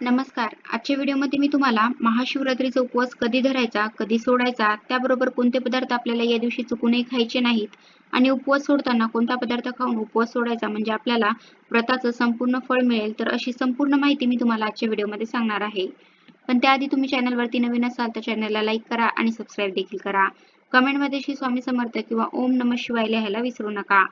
नमस्कार. आजच्या व्हिडिओमध्ये मी तुम्हाला महाशिवरात्रीचा उपवास कधी धरायचा कधी सोडायचा त्याबरोबर कोणते पदार्थ आपल्याला या दिवशी चुकूनही खायचे नाहीत आणि उपवास सोडताना कोणता पदार्थ खाऊन उपवास सोडायचा म्हणजे आपल्याला व्रताचं संपूर्ण फळ मिळेल तर अशी संपूर्ण माहिती मी तुम्हाला आजच्या व्हिडिओमध्ये सांगणार आहे. पण त्याआधी तुम्ही चॅनलवरती नवीन असाल तर चॅनलला लाईक करा आणि सबस्क्राईब देखील करा. कमेंटमध्ये श्री स्वामी समर्थ किंवा ओम नम शिवाय लिहायला विसरू नका.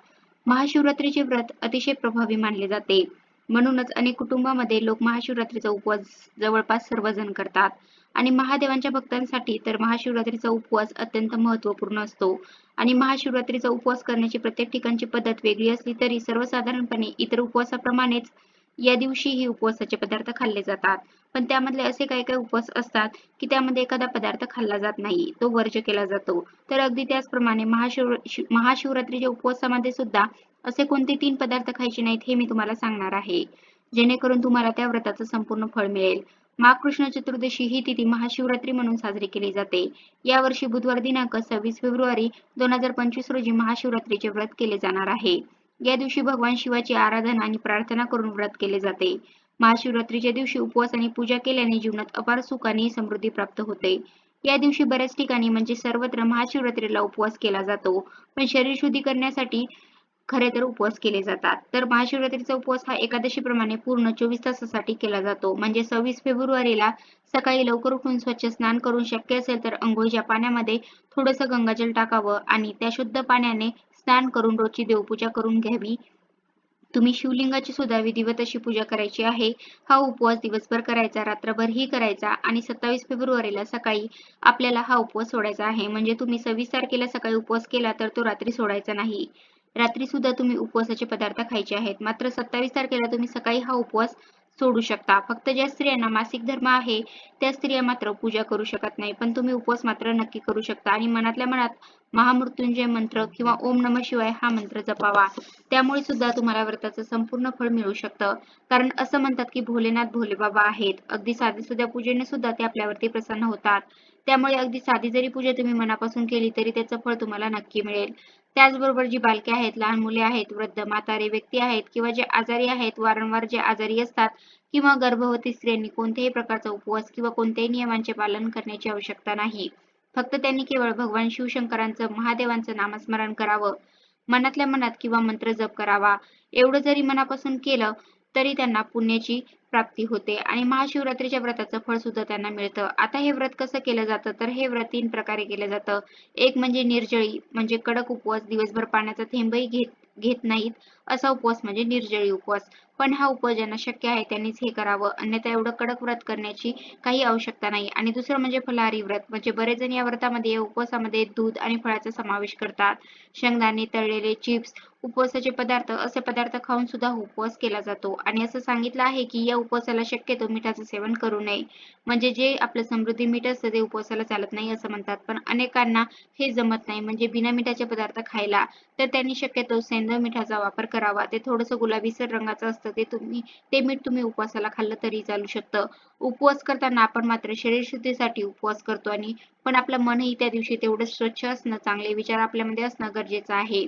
महाशिवरात्रीचे व्रत अतिशय प्रभावी मानले जाते. म्हणूनच अनेक कुटुंबामध्ये लोक महाशिवरात्रीचा उपवास जवळपास सर्वजण करतात. आणि महादेवांच्या भक्तांसाठी तर महाशिवरात्रीचा उपवास अत्यंत महत्त्वपूर्ण असतो. आणि महाशिवरात्रीचा उपवास करण्याची प्रत्येक ठिकाणची पद्धत वेगळी असली तरी सर्वसाधारणपणे इतर उपवासाप्रमाणेच या दिवशीही उपवासाचे पदार्थ खाल्ले जातात. पण त्यामधले असे काही काही उपवास असतात की त्यामध्ये एखादा पदार्थ खाल्ला जात नाही तो वर्ज केला जातो. तर अगदी त्याचप्रमाणे महाशिव महाशिवरात्रीच्या उपवासामध्ये सुद्धा असे कोणते तीन पदार्थ खायचे नाहीत हे मी तुम्हाला सांगणार आहे. जेणेकरून तुम्हाला त्या व्रताचं संपूर्ण फळ मिळेल. माघ कृष्ण चतुर्दशी ही तिथी महाशिवरात्री म्हणून साजरी केली जाते. यावर्षी बुधवार दिनांक सव्वीस फेब्रुवारी दोन हजार पंचवीस रोजी महाशिवरात्रीचे व्रत केले जाणार आहे. या दिवशी भगवान शिवाची आराधना आणि प्रार्थना करून व्रत केले जाते. महाशिवरात्रीच्या दिवशी उपवास आणि पूजा केल्याने जीवनात अपार सुख आणि समृद्धी प्राप्त होते. या दिवशी बऱ्याच ठिकाणी म्हणजे सर्वत्र महाशिवरात्रीला उपवास केला जातो. पण शरीर शुद्धी करण्यासाठी खरे तर उपवास केले जातात. तर महाशिवरात्रीचा उपवास हा एकादशी प्रमाणे पूर्ण चोवीस तासासाठी केला जातो. म्हणजे सव्वीस फेब्रुवारीला सकाळी लवकर उठून स्वच्छ स्नान करून शक्य असेल तर अंघोळीच्या पाण्यामध्ये थोडंसं गंगाजल टाकावं आणि त्या शुद्ध पाण्याने स्नान करून रोजची देवपूजा करून घ्यावी. तुम्ही शिवलिंगाची सुद्धा विधिवत अशी पूजा करायची आहे. हा उपवास दिवसभर करायचा रात्रभरही करायचा आणि सत्तावीस फेब्रुवारीला सकाळी आपल्याला हा उपवास सोडायचा आहे. म्हणजे तुम्ही सव्वीस तारखेला सकाळी उपवास केला तर तो रात्री सोडायचा नाही. रात्री सुद्धा तुम्ही उपवासाचे पदार्थ खायचे आहेत. मात्र सत्तावीस तारखेला तुम्ही सकाळी हा उपवास सोडू शकता. फक्त ज्या स्त्रियांना मासिक धर्म आहे त्या स्त्रिया मात्र पूजा करू शकत नाही. पण तुम्ही उपवास मात्र नक्की करू शकता. आणि मनातल्या मनात महामृत्युंजय मंत्र किंवा ओम नम शिवाय हा मंत्र जपावा. त्यामुळे सुद्धा तुम्हाला व्रताचं संपूर्ण फळ मिळू शकतं. कारण असं म्हणतात की भोलेनाथ भोले बाबा आहेत. अगदी साधी सुद्धा पूजेने सुद्धा ते आपल्यावरती प्रसन्न होतात. त्यामुळे अगदी साधी जरी पूजा तुम्ही मनापासून केली तरी त्याचं फळ तुम्हाला नक्की मिळेल. त्याचबरोबर जी बालके आहेत लहान मुले आहेत वृद्ध म्हातारे व्यक्ती आहेत किंवा जे आजारी आहेत वारंवार जे आजारी असतात किंवा गर्भवती स्त्रियांनी कोणत्याही प्रकारचा उपवास किंवा कोणत्याही नियमांचे पालन करण्याची आवश्यकता नाही. फक्त त्यांनी केवळ भगवान शिवशंकरांचं महादेवांचं नामस्मरण करावं मनातल्या मनात किंवा मंत्र जप करावा एवढं जरी मनापासून केलं तरी त्यांना पुण्याची प्राप्ती होते. आणि महाशिवरात्रीच्या व्रताचं फळ सुद्धा त्यांना मिळतं. आता हे व्रत कसं केलं जातं? तर हे व्रत तीन प्रकारे केलं जातं. एक म्हणजे निर्जळी म्हणजे कडक उपवास दिवसभर पाण्याचा थेंबही घेत घेत नाहीत. असा उपवास म्हणजे निर्जळी उपवास. पण हा उपवास ज्यांना शक्य आहे त्यांनीच हे करावं. अन्यथा एवढं कडक व्रत करण्याची काही आवश्यकता नाही. आणि दुसरं म्हणजे फलाहारी व्रत. म्हणजे बरेच जण या व्रतामध्ये या उपवासामध्ये दूध आणि फळाचा समावेश करतात. शेंगदाणे तळलेले चिप्स उपवासाचे पदार्थ असे पदार्थ खाऊन सुद्धा उपवास केला जातो. आणि असं सांगितलं आहे की या उपवासाला शक्यतो मिठाचं सेवन करू नये. म्हणजे जे आपलं समृद्धी मीठ असतं ते उपवासाला चालत नाही असं म्हणतात. पण अनेकांना हे जमत नाही. म्हणजे बिना मिठाचे पदार्थ खायला. तर त्यांनी शक्यतो सेंद्रिय मिठाचा वापर करावा. ते थोडंसं गुलाबीसर रंगाचं असतं ते तुम्ही ते मीठ तुम्ही उपवासाला खाल्लं तरी चालू शकतं. उपवास करताना आपण मात्र शरीर शुद्धीसाठी उपवास करतो आणि पण आपलं मनही त्या दिवशी तेवढं स्वच्छ असणं चांगले विचार आपल्यामध्ये असणं गरजेचं आहे.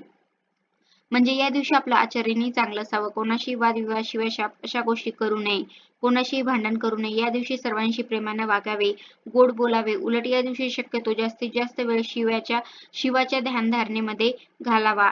म्हणजे या दिवशी आपलं आचरणही चांगलं असावं. कोणाशी वादविवाद शिवाय अशा गोष्टी करू नये. कोणाशीही भांडण करू नये. या दिवशी सर्वांशी प्रेमाने वागावे गोड बोलावे. उलट या दिवशी शक्यतो जास्तीत जास्त वेळ शिवाच्या शिवाच्या ध्यानधारणेमध्ये घालावा.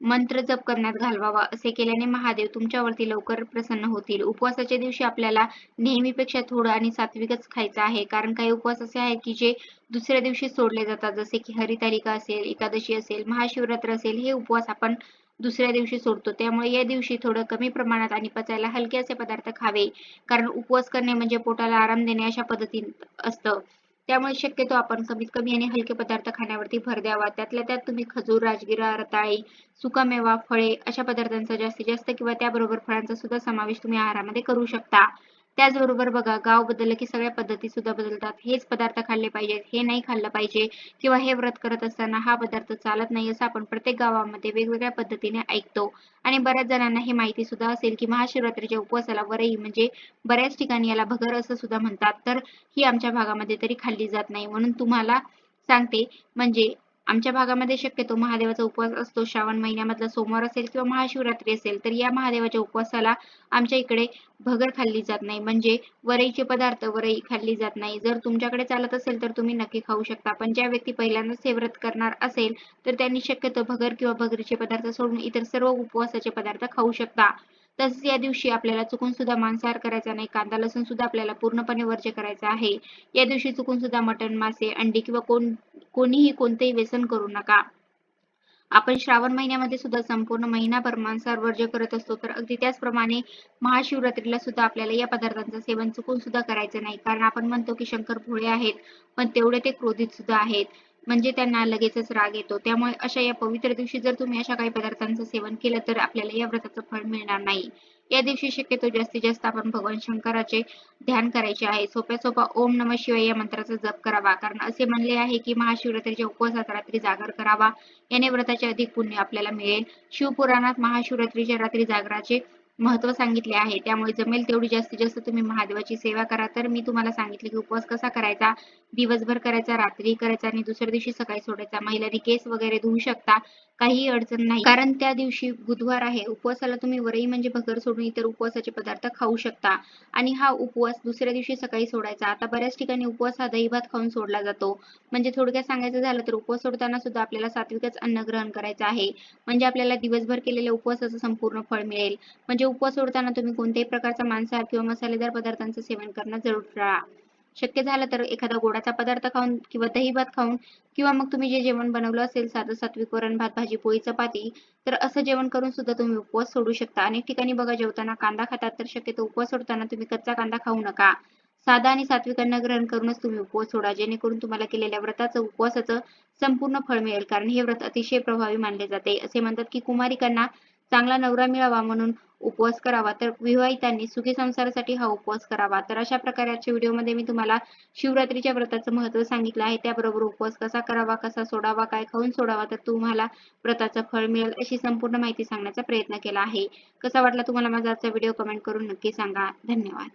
मंत्र जप करण्यात घालवावा असे केल्याने महादेव तुमच्यावरती लवकर प्रसन्न होतील. उपवासाच्या दिवशी आपल्याला नेहमीपेक्षा थोडं आणि सात्विकच खायचं आहे. कारण काही उपवास असे आहेत की जे दुसऱ्या दिवशी सोडले जातात. जसे की हरितालिका असेल एकादशी असेल महाशिवरात्र असेल हे उपवास आपण दुसऱ्या दिवशी सोडतो. त्यामुळे या दिवशी थोडं कमी प्रमाणात आणि पचायला हलके असे पदार्थ खावे. कारण उपवास करणे म्हणजे पोटाला आराम देणे अशा पद्धतीत असतं. त्यामुळे शक्यतो आपण कमीत कमी आणि हलके पदार्थ खाण्यावरती भर द्यावा. त्यातल्या त्यात तुम्ही खजूर राजगिरा रताळी सुकामेवा फळे अशा पदार्थांचा जास्तीत जास्त किंवा त्याबरोबर फळांचा सुद्धा समावेश तुम्ही आहारामध्ये करू शकता. त्याचबरोबर बघा गाव बदललं की सगळ्या पद्धती सुद्धा बदलतात. हेच पदार्थ खाल्ले पाहिजेत हे नाही खाल्लं पाहिजे किंवा हे व्रत करत असताना हा पदार्थ चालत नाही असं आपण प्रत्येक गावामध्ये वेगवेगळ्या पद्धतीने ऐकतो. आणि बऱ्याच जणांना हे माहिती सुद्धा असेल की महाशिवरात्रीच्या उपवासाला वरई म्हणजे बऱ्याच ठिकाणी याला भगर असं सुद्धा म्हणतात. तर ही आमच्या भागामध्ये तरी खाल्ली जात नाही. म्हणून तुम्हाला सांगते म्हणजे आमच्या भागामध्ये शक्यतो महादेवाचा उपवास असतो. श्रावण महिन्यामधला सोमवार असेल किंवा महाशिवरात्री असेल तर या महादेवाच्या उपवासाला आमच्या इकडे भगर खाल्ली जात नाही. म्हणजे वरईचे पदार्थ वरई खाल्ली जात नाही. जर तुमच्याकडे चालत असेल तर तुम्ही नक्की खाऊ शकता. पण ज्या व्यक्ती पहिल्यांदाच हे व्रत करणार असेल तर त्यांनी शक्यतो भगर किंवा भगरीचे पदार्थ सोडून इतर सर्व उपवासाचे पदार्थ खाऊ शकता. तसेच या दिवशी आपल्याला चुकून सुद्धा मांसाहार करायचा नाही कांदा लसूण सुद्धा आपल्याला पूर्णपणे वर्ज्य करायचा आहे. या दिवशी चुकून सुद्धा मटण मासे अंडी किंवा कोण कोणीही कोणतेही व्यसन करू नका. आपण श्रावण महिन्यामध्ये सुद्धा संपूर्ण महिनाभर मांसाहार वर्ज्य करत असतो तर अगदी त्याचप्रमाणे महाशिवरात्रीला सुद्धा आपल्याला या पदार्थांचं सेवन चुकून सुद्धा करायचं नाही. कारण आपण म्हणतो की शंकर भोळे आहेत पण तेवढे ते क्रोधित सुद्धा आहेत. म्हणजे त्यांना लगेचच राग येतो. त्यामुळे अशा या पवित्र दिवशी जर तुम्ही अशा काही पदार्थांचं सेवन केलं तर आपल्याला या व्रताचं फळ मिळणार नाही. या दिवशी शक्यतो जास्तीत जास्त आपण भगवान शंकराचे ध्यान करायचे आहे. सोप्या सोपा ओम नम शिवाय या मंत्राचा जप करावा. कारण असे म्हणले आहे की महाशिवरात्रीच्या उपवासात रात्री जागर करावा. याने व्रताचे अधिक पुण्य आपल्याला मिळेल. शिवपुराणात महाशिवरात्रीच्या रात्री जागराचे महत्त्व सांगितले आहे. त्यामुळे जमेल तेवढी जास्तीत जास्त तुम्ही महादेवाची सेवा करा. तर मी तुम्हाला सांगितले की उपवास कसा करायचा? दिवसभर करायचा रात्री करायचा आणि दुसऱ्या दिवशी सकाळी सोडायचा. महिलांनी केस वगैरे धुवू शकता. काही अडचण नाही. कारण त्या दिवशी बुधवार आहे. उपवासाला तुम्ही वरई म्हणजे भगर सोडून इतर उपवासाचे पदार्थ खाऊ शकता. आणि हा उपवास दुसऱ्या दिवशी सकाळी सोडायचा. आता बऱ्याच ठिकाणी उपवास हा दहीभात खाऊन सोडला जातो. म्हणजे थोडक्यात सांगायचं झालं तर उपवास सोडताना सुद्धा आपल्याला सात्विकच अन्न ग्रहण करायचं आहे. म्हणजे आपल्याला दिवसभर केलेल्या उपवासाचं संपूर्ण फळ मिळेल. म्हणजे उपवास सोडताना तुम्ही कोणत्याही प्रकारचा मांसाहार किंवा मसालेदार पदार्थांचं सेवन करणं जरूर टाळा. शक्य झालं तर एखादा गोडाचा पदार्थ खाऊन किंवा दही भात खाऊन किंवा मग तुम्ही जे जेवण बनवलं असेल साधं सात्विक वरण भात भाजी पोळी चपाती तर असं जेवण करून सुद्धा तुम्ही उपवास सोडू शकता. अनेक ठिकाणी बघा जेवताना कांदा खातात तर शक्यतो उपवास सोडताना तुम्ही कच्चा कांदा खाऊ नका. साधा आणि सात्विक अन्न ग्रहण करूनच तुम्ही उपवास सोडा जेणेकरून तुम्हाला केलेल्या व्रताचं उपवासाचं संपूर्ण फळ मिळेल कारण हे व्रत अतिशय प्रभावी मानले जाते. असे म्हणतात की कुमारिकांना चांगला नवरा मिळावा म्हणून उपवास करावा तर विवाहितांनी सुखी संसारासाठी हा उपवास करावा. तर अशा प्रकारे आजच्या व्हिडिओमध्ये मी तुम्हाला शिवरात्रीच्या व्रताचं महत्त्व सांगितलं आहे. त्याबरोबर उपवास कसा करावा कसा सोडावा काय खाऊन सोडावा तर तुम्हाला व्रताचं फळ मिळेल अशी संपूर्ण माहिती सांगण्याचा प्रयत्न केला आहे. कसा वाटला तुम्हाला माझा आजचा व्हिडिओ कमेंट करून नक्की सांगा. धन्यवाद.